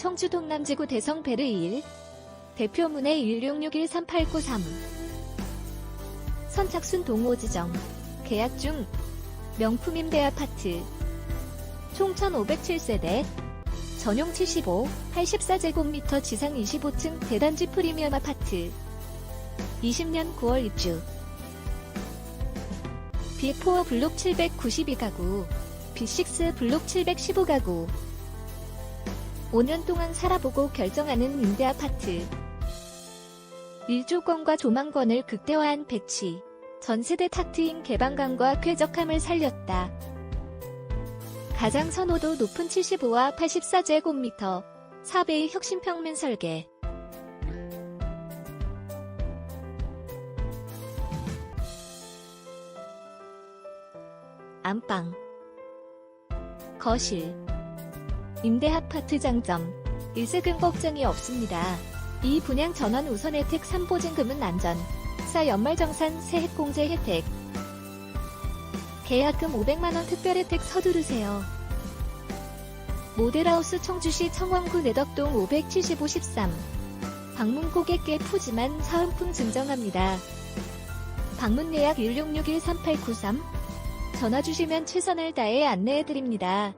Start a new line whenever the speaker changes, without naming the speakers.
청주 동남지구 대성 베르 1 대표문의 16613893 선착순 동호 지정 계약 중 명품 임대 아파트 총 1507세대 전용 75, 84제곱미터 지상 25층 대단지 프리미엄 아파트 20년 9월 입주. B4 블록 792가구 B6 블록 715가구 5년 동안 살아보고 결정하는 임대 아파트. 일조권과 조망권을 극대화한 배치. 전세대 탁트인 개방감과 쾌적함을 살렸다. 가장 선호도 높은 75와 84제곱미터. 4배의 혁신평면 설계. 안방. 거실 임대 아파트 장점 일세금 걱정이 없습니다. 이 분양 전환 우선 혜택 3보증금은 안전 싸 연말정산 세액공제 혜택 계약금 500만원 특별 혜택 서두르세요. 모델하우스 청주시 청원구 내덕동 575 13 방문 고객께 푸짐한 사은품 증정합니다. 방문 예약 16613893 전화 주시면 최선을 다해 안내해 드립니다.